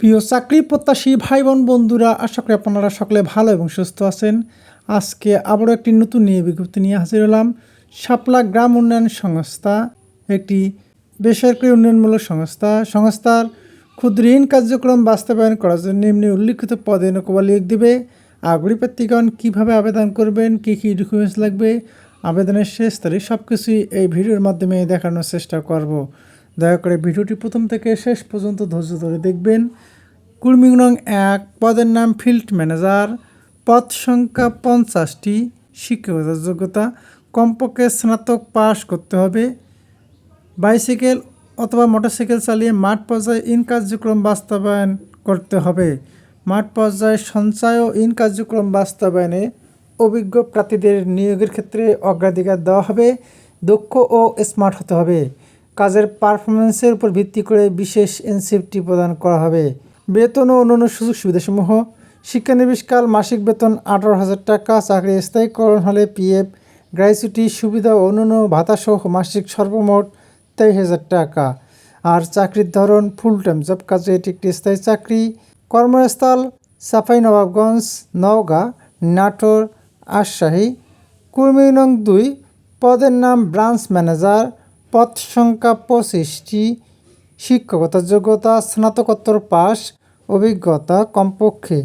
প্রিয় চাকরি প্রত্যাশী ভাই বোন বন্ধুরা, আশা করি আপনারা সকলে ভালো এবং সুস্থ আছেন। আজকে আবারও একটি নতুন নিয়ে বিজ্ঞপ্তি নিয়ে হাজির হলাম শাপলা গ্রাম উন্নয়ন সংস্থা, একটি বেসরকারি উন্নয়নমূলক সংস্থা। সংস্থার ক্ষুদ্র ঋণ কার্যক্রম বাস্তবায়ন করার জন্য নিম্নে উল্লিখিত পদে নকবা লিখ দিবে। আগ্রহী প্রার্থীগণ কীভাবে আবেদন করবেন, কী কী ডকুমেন্টস লাগবে, আবেদনের শেষ তারিখ সব কিছুই এই ভিডিওর মাধ্যমে দেখানোর চেষ্টা করব। দয়া করে ভিডিওটি প্রথম থেকে শেষ পর্যন্ত ধৈর্য ধরে দেখবেন। কুর্মিং এক, পদের নাম ফিল্ড ম্যানেজার। পদ সংখ্যা পঞ্চাশটি শিক্ষকতার যোগ্যতা। কমপক্ষে স্নাতক পাস করতে হবে। বাইসাইকেল অথবা মোটরসাইকেল চালিয়ে মাঠ পর্যায়ে ইন কার্যক্রম বাস্তবায়ন করতে হবে। মাঠ পর্যায়ে সঞ্চয় ও ইন কার্যক্রম বাস্তবায়নে অভিজ্ঞ প্রার্থীদের নিয়োগের ক্ষেত্রে অগ্রাধিকার দেওয়া হবে। দক্ষ ও স্মার্ট হতে হবে। কাজের পারফরমেন্সের উপর ভিত্তি করে বিশেষ এনসিএফটি প্রদান করা হবে। বেতন ও অন্যান্য সুযোগ সুবিধাসমূহ। শিক্ষানবিশকাল মাসিক বেতন আঠারো হাজার টাকা, চাকরি স্থায়ীকরণ হলে পিএফ গ্র্যাচুইটি সুবিধা ও অন্যান্য ভাতাসহ মাসিক সর্বমোট তেইশ হাজার টাকা। আর চাকরির ধরন ফুল টাইম জব কাজে এটি একটি স্থায়ী চাকরি। কর্মস্থল সাফাই নবাবগঞ্জ নওগাঁ, নাটোর, রাজশাহী। কুর্মী নং দুই, পদের নাম ব্রাঞ্চ ম্যানেজার পদ সংখ্যা পঁচিশটি শিক্ষকতার যোগ্যতা, স্নাতকোত্তর পাস অভিজ্ঞতা কমপক্ষে।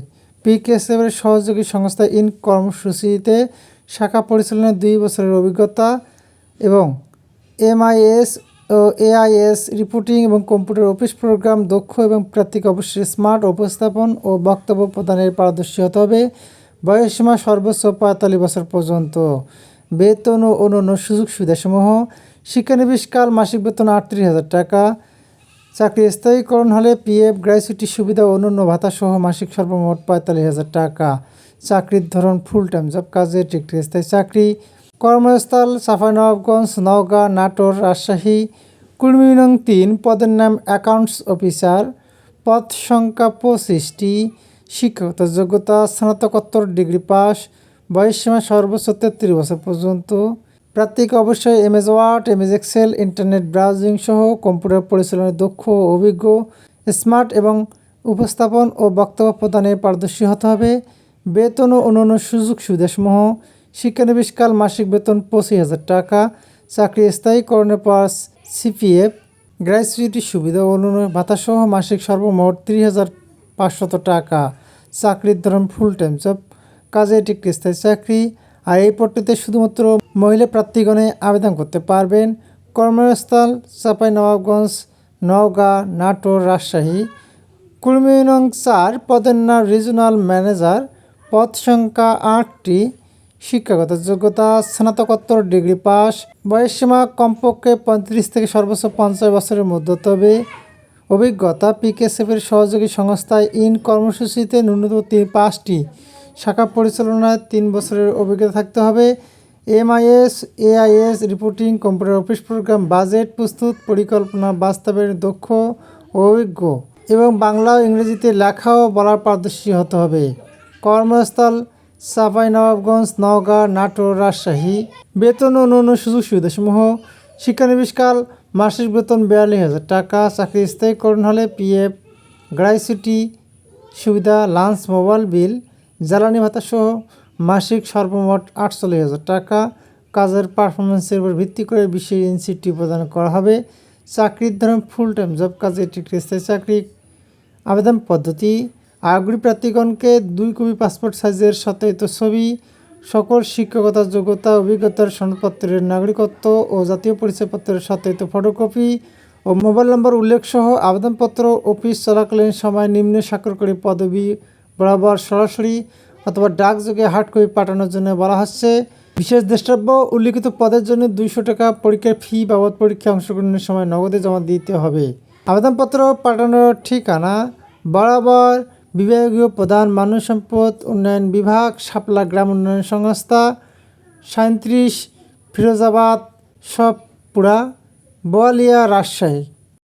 পিকেএসএফের সহযোগী সংস্থা ইন কর্মসূচিতে শাখা পরিচালনায় দুই বছরের অভিজ্ঞতা এবং এমআইএস ও এআইএস রিপোর্টিং এবং কম্পিউটার অফিস প্রোগ্রাম দক্ষ এবং প্রার্থীকে অবশ্যই স্মার্ট উপস্থাপন ও বক্তব্য প্রদানের পারদর্শী হতে হবে। বয়সসীমা সর্বোচ্চ পঁয়তাল্লিশ বছর পর্যন্ত। বেতন ও অন্যান্য সুযোগ সুবিধাসমূহ। শিক্ষানবিশকাল মাসিক বেতন আটত্রিশ হাজার টাকা। চাকরি স্থায়ীকরণ হলে পিএফ গ্র্যাচুইটি সুবিধা ও অন্যান্য ভাতাসহ মাসিক সর্বমোট পঁয়তাল্লিশ হাজার টাকা। চাকরির ধরন ফুল টাইম জব কাজে একটি স্থায়ী চাকরি। কর্মস্থল সাফানবাবগঞ্জ, নওগাঁ, নাটোর, রাজশাহী। কুড়মি নং তিন, পদের নাম অ্যাকাউন্টস অফিসার পদ সংখ্যা পঁচিশটি। শিক্ষকতার যোগ্যতা স্নাতকোত্তর ডিগ্রি পাস। বয়সসীমা সর্বোচ্চ তেত্রিশ বছর পর্যন্ত। প্রার্থীকে অবশ্যই MS Word, MS Excel, internet browsing সহ কম্পিউটার পরিচালনায় দক্ষ অভিজ্ঞ, স্মার্ট এবং উপস্থাপন ও বক্তব্য প্রদানে পারদর্শী হতে হবে। বেতন ও অন্যান্য সুযোগ সুবিধাসমূহ। শিক্ষানবিশকাল মাসিক বেতন পঁচিশ হাজার টাকা। চাকরি স্থায়ীকরণের পর সিপিএফ। গ্র্যাচুইটি সুবিধা ও অন্যান্য ভাতাসহ মাসিক সর্বমোট ত্রিশ হাজার পাঁচশত টাকা। চাকরির ধরন ফুল টাইম জব কাজে একটি স্থায়ী চাকরি। আর এই পদটিতে শুধুমাত্র মহিলা প্রার্থীগণে আবেদন করতে পারবেন। কর্মস্থল নবাবগঞ্জ নওগাঁ, নাটোর, রাজশাহী। কুড়মি নং চার পদের নাম রিজনাল ম্যানেজার। পদ সংখ্যা আটটি। শিক্ষাগত যোগ্যতা, স্নাতকোত্তর ডিগ্রি পাস। বয়সসীমা কমপক্ষে পঁয়ত্রিশ থেকে সর্বোচ্চ পঞ্চাশ বছরের মধ্যে তবে অভিজ্ঞতা পিকেএসএফের সহযোগী সংস্থায় ইন কর্মসূচিতে ন্যূনতম তিন পাঁচটি। শাখা পরিচালনায় তিন বছরের অভিজ্ঞতা থাকতে হবে। MIS, AIS, reporting, computer office program, budget, প্রস্তুত, পরিকল্পনা বাস্তবের দক্ষ অভিজ্ঞ। এবং বাংলা ও ইংরেজিতে লেখা ও বলার পারদর্শী হতে হবে। কর্মস্থল সাফাই নবাবগঞ্জ, নওগাঁ, নাটোর, রাজশাহী। বেতন ও অন্যান্য সুযোগ সুবিধাসমূহ। শিক্ষানবিশকাল মাসিক বেতন বিয়াল্লিশ হাজার টাকা। চাকরি স্থায়ীকরণ হলে পিএফ গ্রাইসিটি সুবিধা, লাঞ্চ, মোবাইল বিল, জ্বালানি ভাতা সহ মাসিক সর্বমোট আটচল্লিশ হাজার টাকা। কাজের পারফরমেন্সের উপর ভিত্তি করে বিশেষ ইনসিটি প্রদান করা হবে। চাকরির ধরন ফুল টাইম জব কাজে একটি স্থায়ী চাকরি। আবেদন পদ্ধতি। আগ্রহী প্রার্থীগণকে দুই কপি পাসপোর্ট সাইজের সত্যায়িত ছবি। সকল শিক্ষকতার যোগ্যতা, অভিজ্ঞতার সনদপত্রের নাগরিকত্ব ও জাতীয় পরিচয়পত্রের সত্যায়িত ফটোকপি ও মোবাইল নম্বর উল্লেখ সহ আবেদনপত্র অফিস চলাকালীন সময় নিম্নে স্বাক্ষরকারী পদবি বরাবর সরাসরি অথবা ডাকযোগে হার্ড কপি পাঠানোর জন্য বলা হচ্ছে। বিশেষ দ্রষ্টব্য, উল্লিখিত পদের জন্য দুইশো টাকা পরীক্ষার ফি বাবদ পরীক্ষা অংশগ্রহণের সময় নগদে জমা দিতে হবে। আবেদনপত্র পাঠানোর ঠিকানা, বরাবর বিভাগীয় প্রধান মানব সম্পদ উন্নয়ন বিভাগ, শাপলা গ্রাম উন্নয়ন সংস্থা সাঁত্রিশ ফিরোজাবাদ, সবপুরা, বোয়ালিয়া, রাজশাহী।